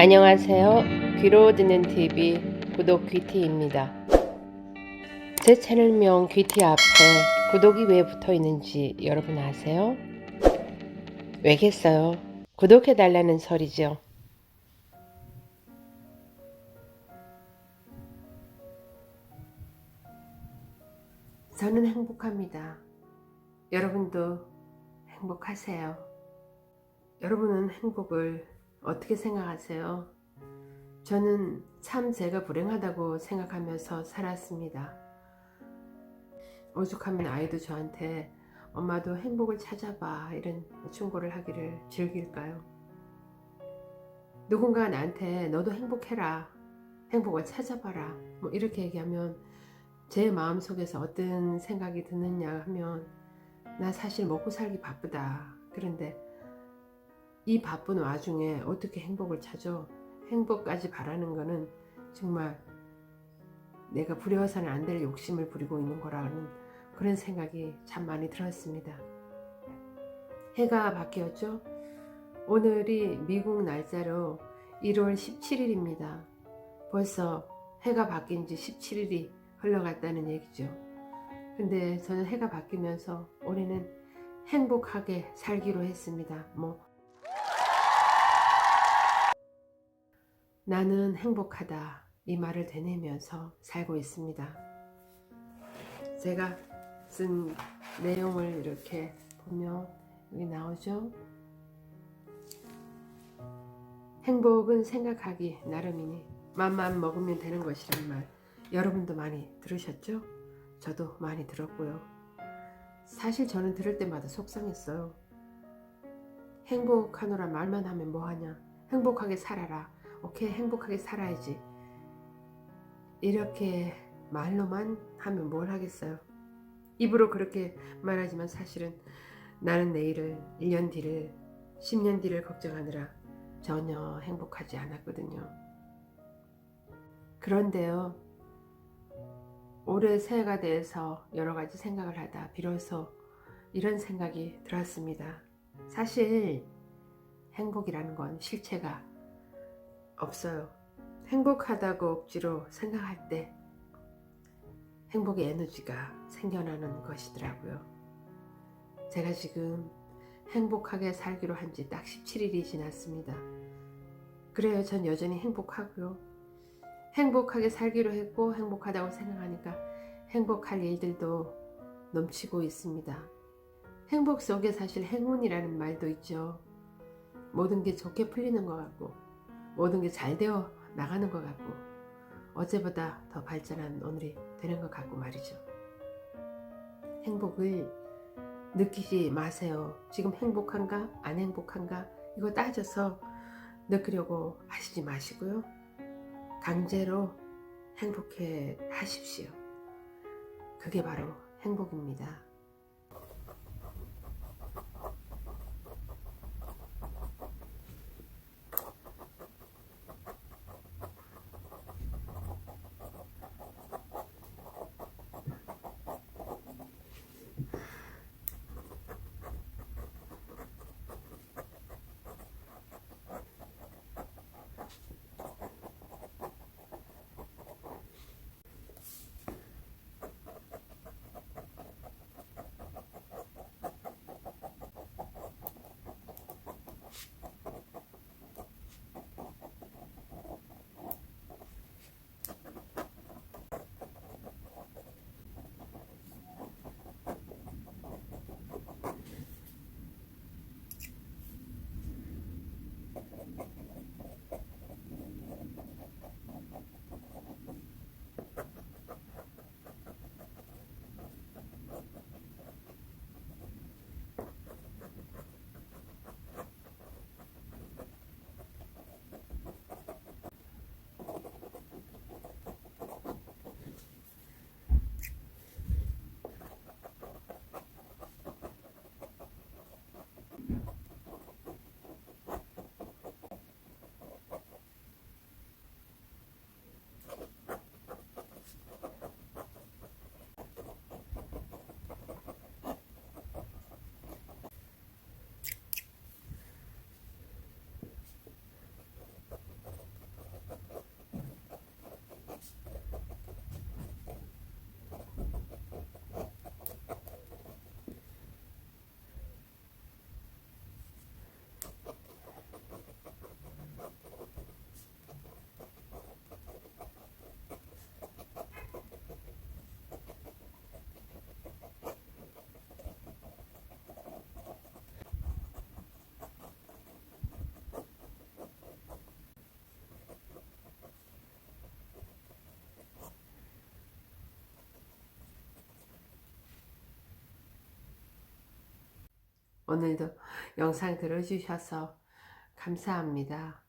안녕하세요. 귀로 듣는 TV 구독 귀티입니다. 제 채널명 귀티 앞에 구독이 왜 붙어 있는지 여러분 아세요? 왜겠어요? 구독해 달라는 소리죠. 저는 행복합니다. 여러분도 행복하세요. 여러분은 행복을 어떻게 생각하세요? 저는 참 제가 불행하다고 생각하면서 살았습니다. 오죽하면 아이도 저한테 엄마도 행복을 찾아봐 이런 충고를 하기를 즐길까요? 누군가 나한테 너도 행복해라 행복을 찾아봐라 뭐 이렇게 얘기하면 제 마음속에서 어떤 생각이 드느냐 하면 나 사실 먹고 살기 바쁘다 그런데 이 바쁜 와중에 어떻게 행복을 찾아 행복까지 바라는 거는 정말 내가 부려서는 안 될 욕심을 부리고 있는 거라는 그런 생각이 참 많이 들었습니다. 해가 바뀌었죠? 오늘이 미국 날짜로 1월 17일입니다. 벌써 해가 바뀐 지 17일이 흘러갔다는 얘기죠. 근데 저는 해가 바뀌면서 올해는 행복하게 살기로 했습니다. 뭐 나는 행복하다 이 말을 되뇌면서 살고 있습니다. 제가 쓴 내용을 이렇게 보면 여기 나오죠. 행복은 생각하기 나름이니 맘만 먹으면 되는 것이란 말 여러분도 많이 들으셨죠? 저도 많이 들었고요. 사실 저는 들을 때마다 속상했어요. 행복하노라 말만 하면 뭐하냐? 행복하게 살아라. 오케이 행복하게 살아야지. 이렇게 말로만 하면 뭘 하겠어요? 입으로 그렇게 말하지만 사실은 나는 내일을 1년 뒤를 10년 뒤를 걱정하느라 전혀 행복하지 않았거든요. 그런데요 올해 새해가 돼서 여러 가지 생각을 하다 비로소 이런 생각이 들었습니다. 사실 행복이라는 건 실체가 없어요. 행복하다고 억지로 생각할 때 행복의 에너지가 생겨나는 것이더라고요. 제가 지금 행복하게 살기로 한 지 딱 17일이 지났습니다. 그래요. 전 여전히 행복하고요. 행복하게 살기로 했고 행복하다고 생각하니까 행복할 일들도 넘치고 있습니다. 행복 속에 사실 행운이라는 말도 있죠. 모든 게 좋게 풀리는 것 같고 모든 게 잘 되어 나가는 것 같고 어제보다 더 발전한 오늘이 되는 것 같고 말이죠. 행복을 느끼지 마세요. 지금 행복한가 안 행복한가 이거 따져서 느끼려고 하시지 마시고요. 강제로 행복해 하십시오. 그게 바로 행복입니다. 오늘도 영상 들어주셔서 감사합니다.